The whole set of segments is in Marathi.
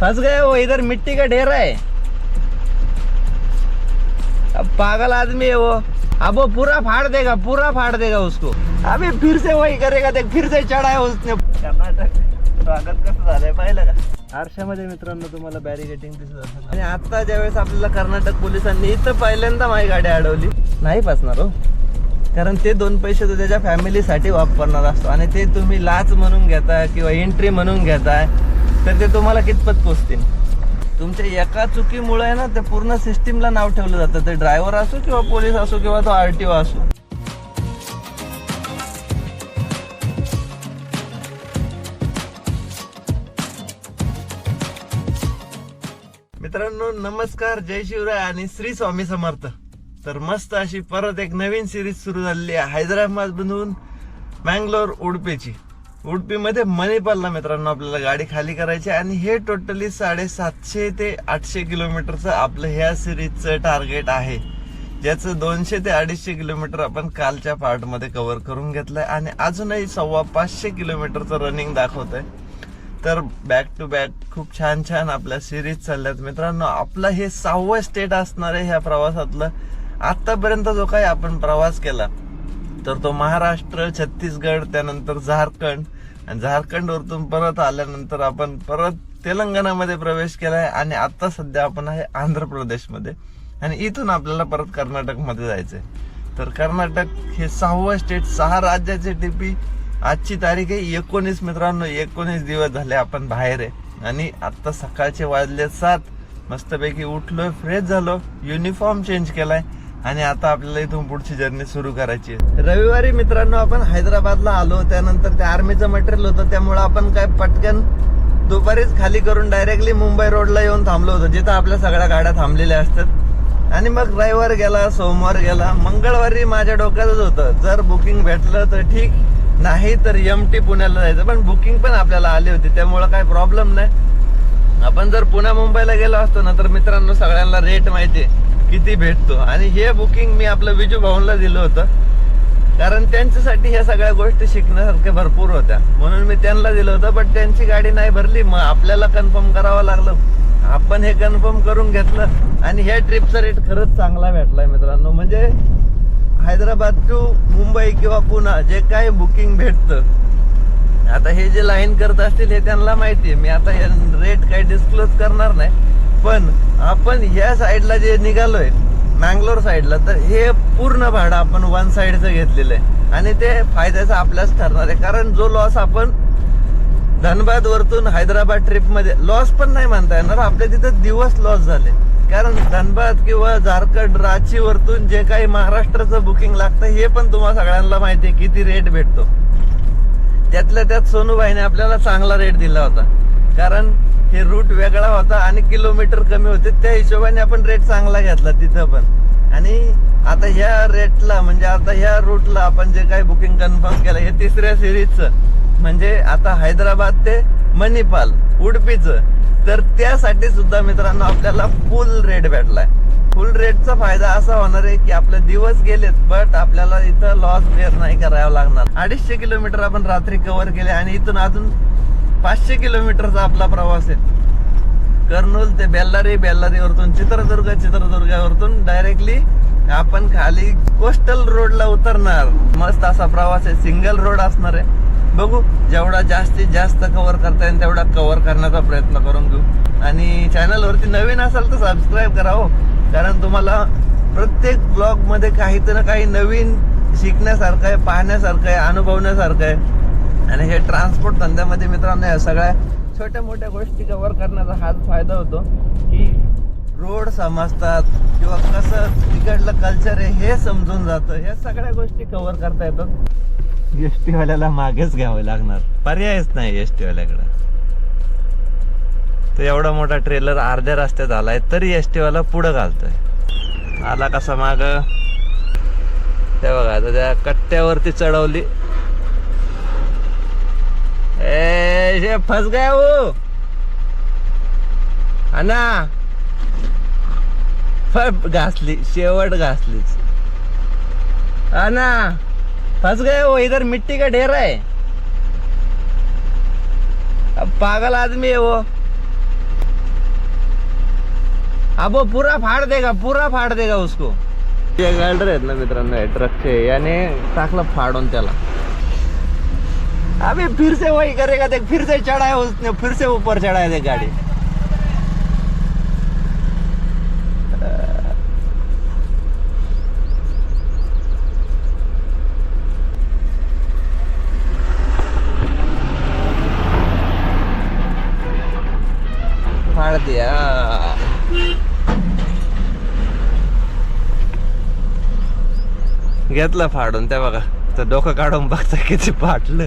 फंस गए वो इधर मिट्टी का ढेर है। अब पागल आदमी है वो। अब वो पूरा फाड़ देगा पूरा फाड़ देगा उसको। अभी फिर से वही करेगा देख फिर से चढ़ा है उसने। कर्नाटक स्वागत कसं झालंय पाहिलं का आरशामध्ये मित्रांनो तुम्हाला बॅरिगेटिंग दिसत असेल. आणि आता ज्यावेळेस आपल्याला कर्नाटक पोलिसांनी इथं पहिल्यांदा माझी गाडी अडवली नाही फसणार हो. कारण ते दोन पैसे तो त्याच्या फॅमिलीसाठी वापरणार असतो. आणि ते तुम्ही लाच म्हणून घेताय किंवा एंट्री म्हणून घेताय. तर ते तुम्हाला कितपत पोचतील? तुमच्या एका चुकीमुळे आहे ना ते पूर्ण सिस्टीमला नाव ठेवलं जातं. ते ड्रायव्हर असो किंवा पोलीस असो किंवा तो आर टी ओ असो. मित्रांनो नमस्कार. जय शिवराय आणि श्री स्वामी समर्थ. तर मस्त अशी परत एक नवीन सिरीज सुरू झालेली आहे. हैदराबाद मधून मँगलोर उडपेची. उडपीमध्ये मणिपालला मित्रांनो आपल्याला गाडी खाली करायची आणि हे टोटली साडेसातशे ते आठशे किलोमीटरचं आपलं ह्या सिरीजचं टार्गेट आहे. ज्याचं दोनशे ते अडीचशे किलोमीटर आपण कालच्या पार्टमध्ये कव्हर करून घेतलंय. आणि अजूनही सव्वा पाचशे किलोमीटरचं रनिंग दाखवतंय. तर बॅक टू बॅक खूप छान छान आपल्या सिरीज चालल्यात. मित्रांनो आपलं हे सहावं स्टेट असणार आहे ह्या प्रवासातलं. आत्तापर्यंत जो काही आपण प्रवास केला तर तो महाराष्ट्र छत्तीसगड त्यानंतर झारखंड आणि झारखंड वरतून परत आल्यानंतर आपण परत तेलंगणामध्ये प्रवेश केलाय आणि आता सध्या आपण आहे आंध्र प्रदेशमध्ये आणि इथून आपल्याला परत कर्नाटकमध्ये जायचंय. तर कर्नाटक हे सहावं स्टेट सहा राज्याचे टीपी आजची तारीख आहे एकोणीस मित्रांनो एकोणीस दिवस झाले आपण बाहेर आहे. आणि आता सकाळचे वाजले सात. मस्तपैकी उठलोय फ्रेश झालो युनिफॉर्म चेंज केलाय. आणि आता आपल्याला इथून पुढची जर्नी सुरू करायची आहे. रविवारी मित्रांनो आपण हैदराबादला आलो. त्यानंतर त्या आर्मीचं मटेरियल होतं. त्यामुळे आपण काय पटकन दुपारीच खाली करून डायरेक्टली मुंबई रोडला येऊन थांबलो होतो जिथं आपल्या सगळ्या गाड्या थांबलेल्या असतात. आणि मग रविवार गेला सोमवार गेला. मंगळवारी माझ्या डोक्यातच होतं जर बुकिंग भेटलं तर ठीक नाही तर एम टी पुण्याला जायचं. पण बुकिंग पण आपल्याला आली होती त्यामुळं काय प्रॉब्लेम नाही. आपण जर पुण्या मुंबईला गेलो असतो ना तर मित्रांनो सगळ्यांना रेट माहिती आहे. किती भेटतो. आणि हे बुकिंग मी आपलं विजू भाऊनला दिलं होतं. कारण त्यांच्यासाठी ह्या सगळ्या गोष्टी शिकण्यासारख्या भरपूर होत्या. म्हणून मी त्यांना दिलं होतं पण त्यांची गाडी नाही भरली. मग आपल्याला कन्फर्म करावं लागलं. आपण हे कन्फर्म करून घेतलं. आणि ह्या ट्रिपचा रेट खरंच चांगला भेटलाय मित्रांनो. म्हणजे हैदराबाद टू मुंबई किंवा पुणे जे काही बुकिंग भेटतं. आता हे जे लाईन करत असतील हे त्यांना माहिती आहे. मी आता हे रेट काही डिस्क्लोज करणार नाही. पण आपण ह्या साईडला जे निघालोय मँगलोर साईडला तर हे पूर्ण भाडं आपण वन साईडचं घेतलेलं आहे. आणि ते फायद्याचं आपल्याच ठरणार आहे. कारण जो लॉस आपण धनबाद वरतून हैदराबाद ट्रिपमध्ये लॉस पण नाही म्हणता येणार. आपल्या तिथं दिवस लॉस झाले. कारण धनबाद किंवा झारखंड रांची वरतून जे काही महाराष्ट्राचं बुकिंग लागतं हे पण तुम्हाला सगळ्यांना माहिती आहे किती रेट भेटतो. त्यातल्या त्यात सोनूबाईने आपल्याला चांगला रेट दिला होता. कारण हे रूट वेगळा होता आणि किलोमीटर कमी होते. त्या हिशोबाने आपण रेट चांगला घेतला तिथं पण. आणि आता ह्या रेटला म्हणजे आता ह्या रूटला आपण जे काही बुकिंग कन्फर्म केलं हे तिसऱ्या सिरीजचं म्हणजे आता हैदराबाद ते मणिपाल उडपीचं. तर त्यासाठी सुद्धा मित्रांनो आपल्याला फुल रेट भेटलाय. फुल रेटचा फायदा असा होणार आहे की आपले दिवस गेलेत बट आपल्याला इथं लॉस बेअर नाही करावं लागणार. अडीचशे किलोमीटर आपण रात्री कव्हर केले आणि इथून अजून पाचशे किलोमीटरचा आपला प्रवास आहे. कर्नूल ते बेल्लारी बेल्लारीवरतून चित्रदुर्ग चित्रदुर्गावरतून डायरेक्टली आपण खाली कोस्टल रोडला उतरणार. मस्त असा प्रवास आहे. सिंगल रोड असणार आहे. बघू जेवढा जास्तीत जास्त कव्हर करता येईल तेवढा कव्हर करण्याचा प्रयत्न करून घेऊ. आणि चॅनलवरती नवीन असाल तर सबस्क्राईब करा हो. कारण तुम्हाला प्रत्येक ब्लॉगमध्ये काही ना काही नवीन शिकण्यासारखं आहे पाहण्यासारखं आहे अनुभवण्यासारखं आहे. आणि हे ट्रान्सपोर्ट धंद्यामध्ये मित्रांनो या सगळ्या छोट्या मोठ्या गोष्टी कव्हर करण्याचा हाच फायदा होतो की रोड समजतात किंवा कसं तिकडलं कल्चर आहे हे समजून जातं. ह्या सगळ्या गोष्टी कव्हर करता येतात. एस टीवाल्याला मागेच घ्यावं लागणार. पर्यायच नाही एस टीवाल्याकडं तर तो एवढा मोठा ट्रेलर अर्ध्या रस्त्यात आलाय तरी एस टीवाला पुढं घालतोय. आला कसा माग? ते बघा आता त्या कट्ट्यावरती चढवली. ए फस गया वो। अना घासली शेवट घासलीच ना फस गए वो इधर मिट्टी का ढेर है। अब पागल आदमी है वो। अब वो पूरा फाड़ देगा पूरा फाड़ देगा उसको। हे गाल्डर आहेत ना मित्रांनो हे ट्रकचे याने टाकलं फाडून त्याला. अभी फिर से वही करेगा देख फिर से चढ़ा है उसने फिर से ऊपर चढ़ा है देख गाड़ी। फाड़ दिया। घेतलं फाडून त्या बघा तर डोकं काढून बघता किती फाटलं.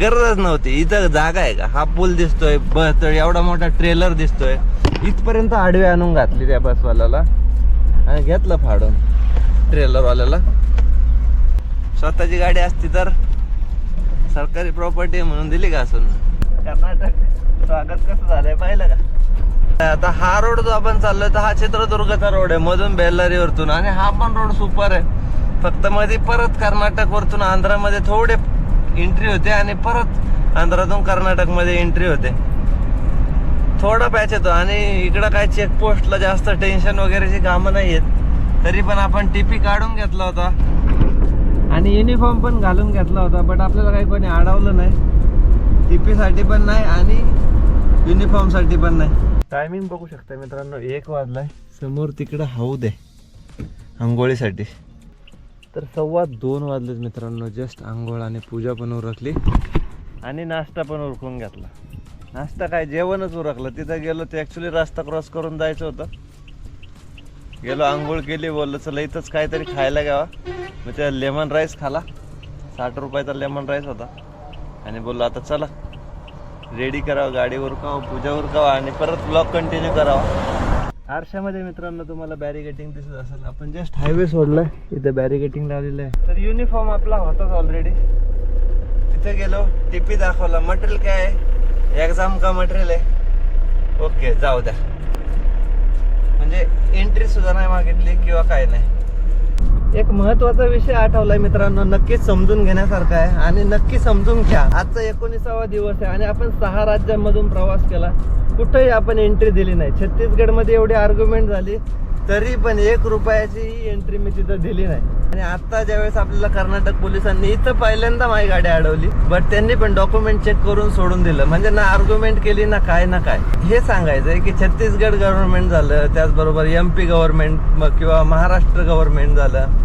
गरजच नव्हती. इथं जागा आहे का? हा पूल दिसतोय बस तर एवढा मोठा ट्रेलर दिसतोय. इथपर्यंत आडवी आणून घातली त्या बसवाल्याला आणि घेतलं फाडून ट्रेलरवाल्याला स्वतःची गाडी असती तर सरकारी प्रॉपर्टी म्हणून दिली का असून? कर्नाटक. स्वागत कसं झालंय पाहिलं का? आता हा रोड जो आपण चाललोय तर हा चित्रदुर्गचा रोड आहे. मधून बेल्लारीवरतून. आणि हा पण रोड सुपर आहे. फक्त मध्ये परत कर्नाटक वरतून आंध्रामध्ये थोडे एंट्री होते आणि परत आंध्रातून कर्नाटकमध्ये एंट्री होते. थोडा पॅच येतो आणि इकडं काय चेकपोस्टला जास्त टेन्शन वगैरेची कामं नाही आहेत. तरी पण आपण टीपी काढून घेतला होता. आणि युनिफॉर्म पण घालून घेतला होता बट आपल्याला काही कोणी अडवलं नाही. टीपीसाठी पण नाही आणि युनिफॉर्मसाठी पण नाही. टायमिंग बघू शकता मित्रांनो एक वाजलाय. समोर तिकडं हौद आहे. आंघोळीसाठी. तर सव्वा दोन वाजलेत मित्रांनो जस्ट आंघोळ आणि पूजा पण उरकली. आणि नाश्ता पण उरकून घेतला. नाश्ता काय जेवणच उरकलं. तिथं गेलो ते ॲक्च्युली रस्ता क्रॉस करून जायचं होतं. गेलो आंघोळ केली बोललो चला इथंच काहीतरी खायला घ्यावा. मग त्या लेमन राईस खाला. साठ रुपयाचा लेमन राईस होता. आणि बोललो आता चला रेडी करावं गाडी उरकावं पूजा उरकावा आणि परत ब्लॉग कंटिन्यू करावा. आरशामध्ये मित्रांनो तुम्हाला बॅरिगेटिंग दिसत असेल. आपण जस्ट हायवे सोडलाय. इथे बॅरिगेटिंग लावलेलं आहे. तर युनिफॉर्म आपला होताच ऑलरेडी तिथे गेलो टिपी दाखवला. मटेरियल काय आहे? एक्झाम का मटेरियल आहे? ओके जाऊ द्या. म्हणजे एंट्री सुद्धा नाही मागितली किंवा काय नाही. एक महत्त्वाचा विषय आठवलाय मित्रांनो नक्कीच समजून घेण्यासारखा आहे आणि नक्की समजून घ्या. आजचा एकोणीसावा दिवस आहे आणि आपण सहा राज्यांमधून प्रवास केला. कुठंही आपण एंट्री दिली नाही. छत्तीसगडमध्ये एवढी आर्ग्युमेंट झाली. तरी पण एक रुपयाची एंट्री मी तिथं दिली नाही. आणि आता ज्यावेळेस आपल्याला कर्नाटक पोलिसांनी इथं पहिल्यांदा माझी गाडी अडवली बट त्यांनी पण डॉक्युमेंट चेक करून सोडून दिलं. म्हणजे ना आर्ग्युमेंट केली ना काय ना काय. हे सांगायचंय की छत्तीसगड गव्हर्नमेंट झालं त्याचबरोबर एम पी गव्हर्नमेंट किंवा महाराष्ट्र गव्हर्नमेंट झालं.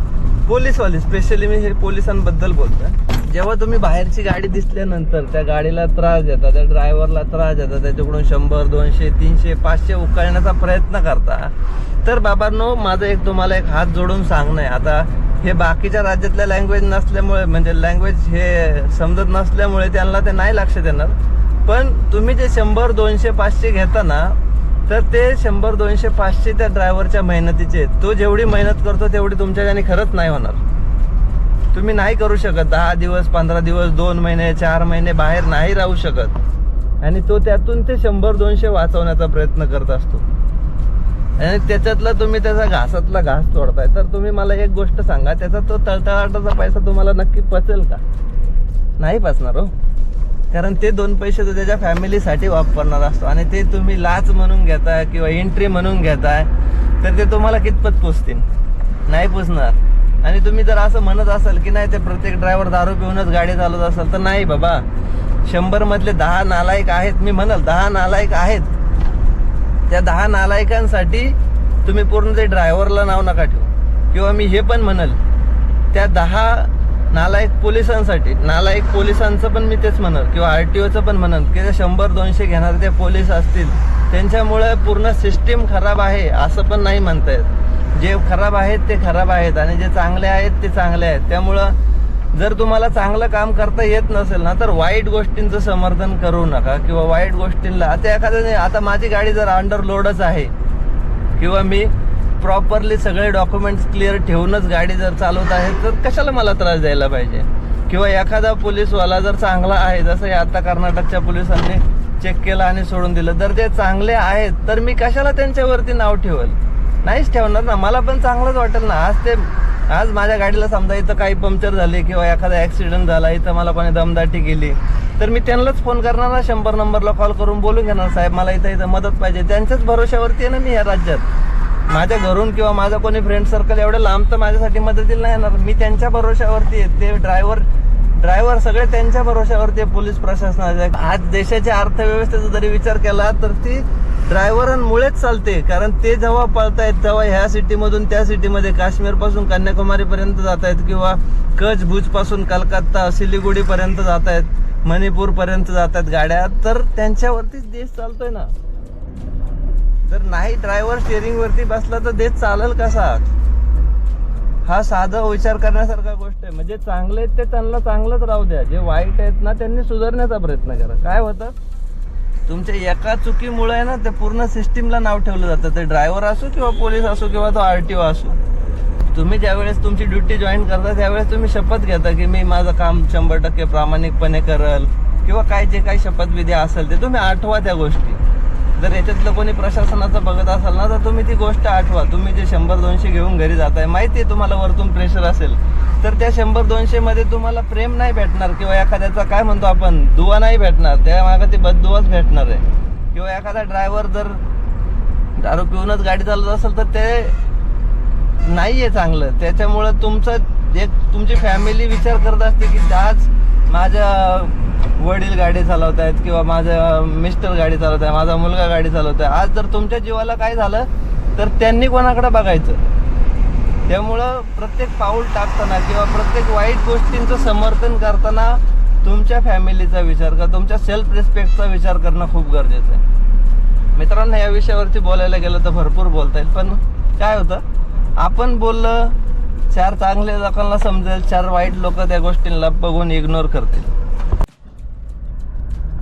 पोलीसवाली स्पेशली मी हे पोलिसांबद्दल बोलतोय. जेव्हा तुम्ही बाहेरची गाडी दिसल्यानंतर त्या गाडीला त्रास देता त्या ड्रायव्हरला त्रास देता त्याच्याकडून शंभर दोनशे तीनशे पाचशे उकळण्याचा प्रयत्न करता तर बाबांनो माझं एक तुम्हाला एक हात जोडून सांगणं आहे. आता हे बाकीच्या राज्यातल्या लँग्वेज नसल्यामुळे म्हणजे लँग्वेज हे समजत नसल्यामुळे त्यांना ते नाही लक्ष देणार. पण तुम्ही जे शंभर दोनशे पाचशे घेता ना तर ते शंभर दोनशे पाचशे त्या ड्रायव्हरच्या मेहनतीचे आहेत. तो जेवढी मेहनत करतो तेवढी तुमच्या तुमच्याच्याने खरंच नाही होणार. तुम्ही नाही करू शकत. दहा दिवस पंधरा दिवस दोन महिने चार महिने बाहेर नाही राहू शकत. आणि तो त्यातून ते शंभर दोनशे वाचवण्याचा प्रयत्न करत असतो. आणि त्याच्यातला तुम्ही त्याचा घासातला घास तोडताय. तर तुम्ही मला एक गोष्ट सांगा त्याचा तो तळतळाटाचा पैसा तुम्हाला नक्की पचेल का? नाही पचणार हो. कारण ते दोन पैसे तो त्याच्या फॅमिलीसाठी वापरणार असतो. आणि ते तुम्ही लाच म्हणून घेताय किंवा एंट्री म्हणून घेताय तर ते तुम्हाला कितपत पोचतील? नाही पोचणार. आणि तुम्ही जर असं म्हणत असाल की नाही ते प्रत्येक ड्रायव्हर दारू पिऊनच गाडी चालवत असाल तर नाही बाबा. शंभर मधले दहा नालायक आहेत मी म्हणाल दहा नालायक आहेत. त्या दहा नालायकांसाठी तुम्ही पूर्ण ते ड्रायव्हरला नाव नका ठेवू. किंवा मी हे पण म्हणल त्या दहा नालायक पोलिसांसाठी नालायक पोलिसांचं पण मी तेच म्हणल किंवा आर टी ओचं पण म्हणल की ते शंभर दोनशे घेणारे ते पोलीस असतील त्यांच्यामुळे पूर्ण सिस्टीम खराब आहे असं पण नाही म्हणता येत. जे खराब आहेत ते खराब आहेत आणि जे चांगले आहेत ते चांगले आहेत. त्यामुळं जर तुम्हाला चांगलं काम करता येत नसेल ना तर वाईट गोष्टींचं समर्थन करू नका किंवा वाईट गोष्टींना आता एखाद्याने आता माझी गाडी जर अंडर लोडच आहे किंवा मी प्रॉपरली सगळे डॉक्युमेंट्स क्लिअर ठेवूनच गाडी जर चालवत आहे तर कशाला मला त्रास द्यायला पाहिजे? किंवा एखादा पोलीसवाला जर चांगला आहे जसं हे आता कर्नाटकच्या पोलिसांनी चेक केलं आणि सोडून दिलं तर ते चांगले आहेत तर मी कशाला त्यांच्यावरती नाव ठेवेल? नाहीच ठेवणार ना. मला पण चांगलंच वाटेल ना. आज ते आज माझ्या गाडीला समजा इथं काही पंक्चर झाले किंवा एखादा ऍक्सिडेंट झाला इथं मला कोणी दमदाटी केली तर मी त्यांनाच फोन करणार ना. शंभर नंबरला कॉल करून बोलून घेणार. साहेब मला इथं इथं मदत पाहिजे. त्यांच्याच भरोश्यावरती आहे ना मी या राज्यात. माझ्या घरून किंवा माझा कोणी फ्रेंड सर्कल एवढं लांब तर माझ्यासाठी मदतीला नाही येणार. मी त्यांच्या भरोश्यावरती आहे. ते ड्रायव्हर ड्रायव्हर सगळे त्यांच्या भरोश्यावरती आहे. पोलीस प्रशासनाच्या आज देशाच्या अर्थव्यवस्थेचा जरी विचार केला तर ती ड्रायव्हरांमुळेच चालते कारण ते जेव्हा पळतायत तेव्हा ह्या सिटीमधून त्या सिटीमध्ये काश्मीरपासून कन्याकुमारीपर्यंत जात आहेत किंवा कच भुजपासून कलकत्ता सिलिगुडीपर्यंत जात आहेत मणिपूरपर्यंत जात आहेत गाड्या तर त्यांच्यावरतीच देश चालतोय ना. तर नाही ड्रायव्हर स्टेअरिंगवरती बसला तर देश चालेल कसा? हा साधा विचार करण्यासारखा गोष्ट आहे. म्हणजे चांगले आहेत ते त्यांना चांगलंच राहू द्या. जे वाईट आहेत ना त्यांनी सुधारण्याचा प्रयत्न करा. काय होतं? तुमच्या एका चुकीमुळे आहे ना ते पूर्ण सिस्टीमला नाव ठेवलं जातं. ते ड्रायव्हर असो किंवा पोलीस असो किंवा तो आर टी ओ असो. तुम्ही ज्यावेळेस तुमची ड्युटी जॉईन करता त्यावेळेस तुम्ही शपथ घेता की मी माझं काम शंभर टक्के प्रामाणिकपणे करल किंवा काय जे काही शपथविधी असेल ते तुम्ही आठवा त्या गोष्टी. जर याच्यातलं कोणी प्रशासनाचं बघत असाल ना तर तुम्ही ती गोष्ट आठवा. तुम्ही जे शंभर दोनशे घेऊन घरी जाताय माहिती आहे तुम्हाला वरतून प्रेशर असेल. तर त्या शंभर दोनशेमध्ये तुम्हाला प्रेम नाही भेटणार किंवा एखाद्याचा काय म्हणतो आपण दुवा नाही भेटणार. त्या मागं ती बददुवाच भेटणार आहे. किंवा एखादा ड्रायव्हर जर दारू पिऊनच गाडी चालवत असेल तर ते नाही आहे चांगलं. त्याच्यामुळं तुमचं एक तुमची फॅमिली विचार करत असते की आज माझ्या वडील गाडी चालवत आहेत किंवा माझं मिस्टर गाडी चालवत आहे माझा मुलगा गाडी चालवत आहे आज जर तुमच्या जीवाला काय झालं तर त्यांनी कोणाकडे बघायचं? त्यामुळं प्रत्येक पाऊल टाकताना किंवा प्रत्येक वाईट गोष्टींचं समर्थन करताना तुमच्या फॅमिलीचा विचार करा तुमच्या सेल्फ रिस्पेक्टचा विचार करणं खूप गरजेचं आहे. मित्रांनो या विषयावरती बोलायला गेलं तर भरपूर बोलता येईल पण काय होतं? आपण बोललं चार चांगले लोकांना समजेल चार वाईट लोक त्या गोष्टींना बघून इग्नोर करतील.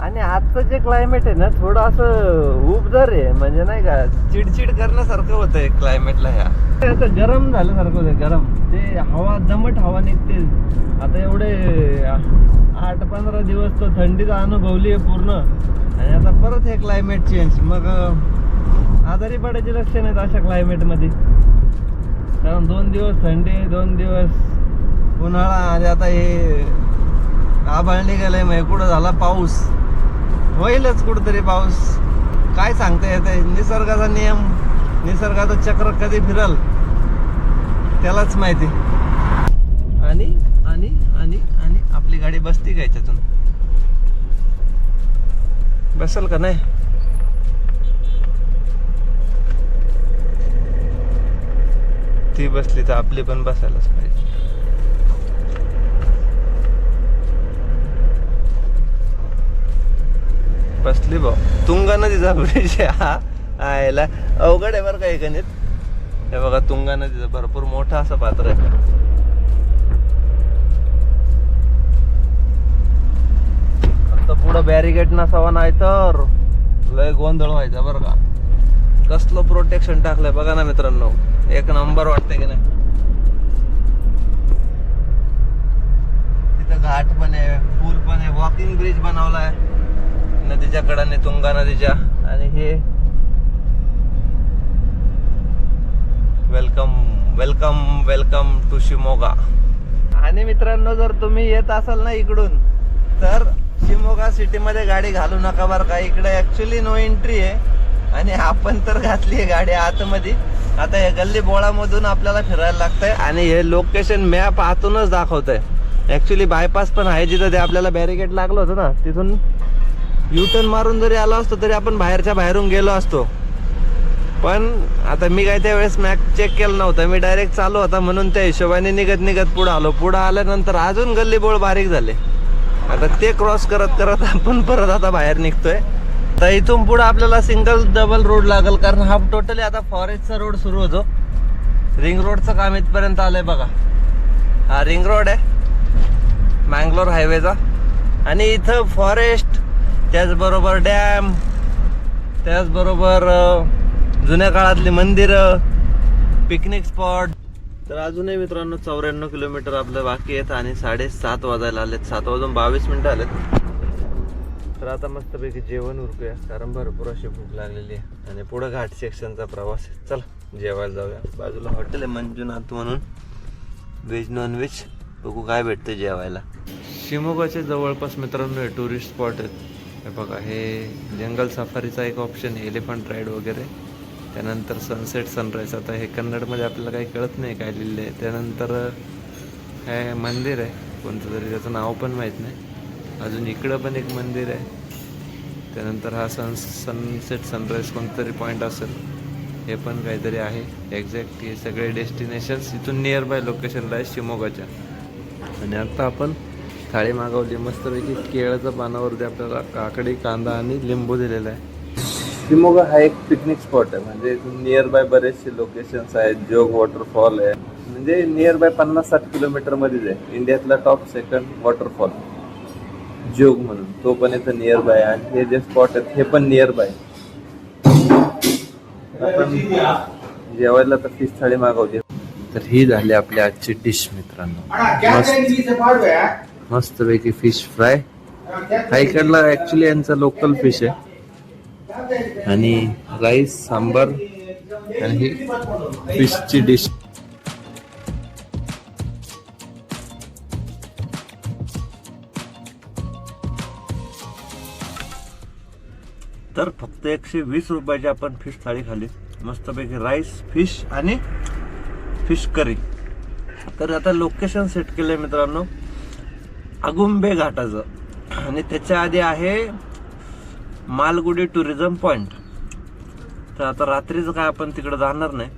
आणि आजचं जे क्लायमेट आहे ना थोडं असं उबदार आहे. म्हणजे नाही का चिडचिड करण्यासारखं होतं आहे क्लायमेटला ह्या. ते असं गरम झाल्यासारखं होतं गरम. ते हवा दमट हवा निघते. आता एवढे आठ पंधरा दिवस तो थंडीचा अनुभवली आहे पूर्ण. आणि आता परत हे क्लायमेट चेंज मग आजारी पडायची लक्षण आहेत अशा क्लायमेटमध्ये कारण दोन दिवस थंडी दोन दिवस उन्हाळा आणि आता हे आभाळ निघालंय. मग कुठं झाला पाऊस? होईलच कुठंतरी पाऊस. काय सांगता येते? निसर्गाचा नियम निसर्गाचं चक्र कधी फिरल? त्यालाच माहिती. आणि आणि आणि आणि आपली गाडी बसती का याच्यातून? बसल का नाही? ती बसली तर आपली पण बसायलाच पाहिजे. बसली भाऊ तुंगा नदीचा ब्रिज हा. आयला. अवघड आहे बरं का गणित. हे बघा तुंगा नदीचं भरपूर मोठं असं पात्र आहे. आता पुढं बॅरिगेट नसावा नाही तर लय गोंधळ व्हायचा बरं का. कसलं प्रोटेक्शन टाकलंय बघा ना मित्रांनो. एक नंबर वाटतंय की नाही? तिथं घाट पण आहे पूल पण आहे वॉकिंग ब्रिज बनवलाय. नदीच्या कडाने तुंगा नदीच्या. आणि हे welcome welcome welcome to Shimoga. आणि मित्रांनो जर तुम्ही येत असाल ना इकडून तर शिमोगा सिटी मध्ये गाडी घालू नका बरं का. इकडे ऍक्च्युली नो एंट्री आहे. आणि आपण तर घातली आहे गाडी आतमध्ये. आता हे गल्ली बोळामधून आपल्याला फिरायला लागतंय. आणि हे लोकेशन मॅप आतूनच दाखवत आहे ऍक्च्युली बायपास पण आहे जिथं ते आपल्याला बॅरिकेड लागलं होतं ना तिथून युटर्न मारून जरी आलो असतो तरी आपण बाहेरच्या बाहेरून गेलो असतो. पण आता मी काय त्यावेळेस मॅप चेक केलं नव्हतं. मी डायरेक्ट चालू होता म्हणून त्या हिशोबाने निघत निघत पुढं आलो. पुढं आल्यानंतर अजून गल्ली बोळ बारीक झाले. आता ते क्रॉस करत करत आपण परत आता बाहेर निघतोय. तर इथून पुढं आपल्याला सिंगल डबल रोड लागेल कारण हा टोटली आता फॉरेस्टचा रोड सुरू होतो. रिंग रोडचं काम इथपर्यंत आलंय बघा. हा रिंग रोड आहे. मँगलोर हायवेचा आणि इथं फॉरेस्ट त्याचबरोबर डॅम त्याचबरोबर जुन्या काळातली मंदिरं पिकनिक स्पॉट. तर अजूनही मित्रांनो चौऱ्याण्णव किलोमीटर आपलं बाकी आहेत आणि साडेसात वाजायला आलेत. सात वाजून बावीस मिनिटं आलेत. तर आता मस्तपैकी जेवण उरकूया कारण भरपूर अशी भूक लागलेली आहे. आणि पुढं घाट सेक्शनचा प्रवास आहे. चला जेवायला जाऊया. बाजूला हॉटेल आहे मंजुनाथ म्हणून. व्हेज नॉन व्हेज बघू काय भेटतं जेवायला. शिमोगाच्या जवळपास मित्रांनो हे टुरिस्ट स्पॉट आहेत. हे बघा हे जंगल सफारीचा एक ऑप्शन आहे एलिफंट राईड वगैरे. त्यानंतर सनसेट सनराईज आता हे कन्नडमध्ये आपल्याला काही कळत नाही काय लिहिलं आहे. त्यानंतर हे मंदिर आहे कोणतं तरी त्याचं नाव पण माहीत नाही. अजून इकडं पण एक मंदिर आहे. त्यानंतर हा सन सनसेट सनराईज कोणतरी पॉईंट असेल. हे पण काहीतरी आहे. एक्झॅक्ट हे सगळे डेस्टिनेशन्स इथून नियर बाय लोकेशनला आहे शिमोगाच्या. आणि आता आपण थाळी मागवली. मस्तपैकी केळाच्या पानावरती आपल्याला. काकडी कांदा आणि लिंबू दिलेला आहे. शिमोगा हा एक पिकनिक स्पॉट आहे. म्हणजे इथून नियर बाय बरेचसे लोकेशन्स आहेत. जोग वॉटरफॉल आहे. म्हणजे नियर बाय पन्नास साठ किलोमीटर मध्येच आहे. इंडियातला टॉप सेकंड वॉटरफॉल जोग म्हणून. तो पण इथं नियर बाय आणि हे जे स्पॉट आहेत हे पण नियर बाय आपण जेवायला तर फिश थाळी मागवली. तर ही झाली आपली आजची डिश मित्रांनो. मस्त मस्तपैकी फिश फ्राय हा इकडला ऍक्च्युली यांचा लोकल फिश आहे. आणि राईस सांबार आणि ही फिशची डिश तर फक्त एकशे वीस रुपयाची आपण फिश थाळी खाली मस्तपैकी राईस फिश आणि फिश करी तर आता लोकेशन सेट केलंय मित्रांनो. अगुंबे घाटाचं. आणि त्याच्या आधी आहे मालगुडी टुरिझम पॉईंट तर आता रात्रीचं काय आपण तिकडं जाणार नाही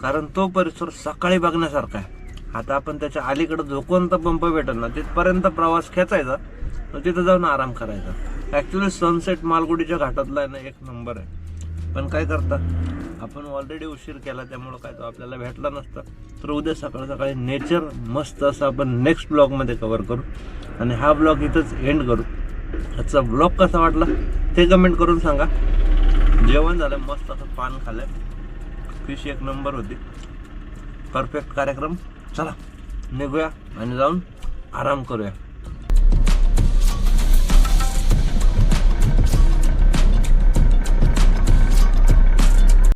कारण तो परिसर सकाळी बघण्यासारखा आहे. आता आपण त्याच्या अलीकडे जो पंप भेटत ना तिथपर्यंत प्रवास खेचायचा तर तिथं जाऊन आराम करायचा. ॲक्च्युली सनसेट मालगुडीच्या घाटातला आहे ना एक नंबर आहे. पण काय करता आपण ऑलरेडी उशीर केला त्यामुळं काय तो आपल्याला भेटला नसता. तर उद्या सकाळ सकाळी नेचर मस्त असं आपण नेक्स्ट ब्लॉगमध्ये कवर करू. आणि हा ब्लॉग इथंच एंड करू. आजचा ब्लॉग कसा वाटला ते कमेंट करून सांगा. जेवण झालं मस्त असं पान खाल्लं. फिश एक नंबर होती. परफेक्ट कार्यक्रम. चला निघूया आणि जाऊन आराम करूया.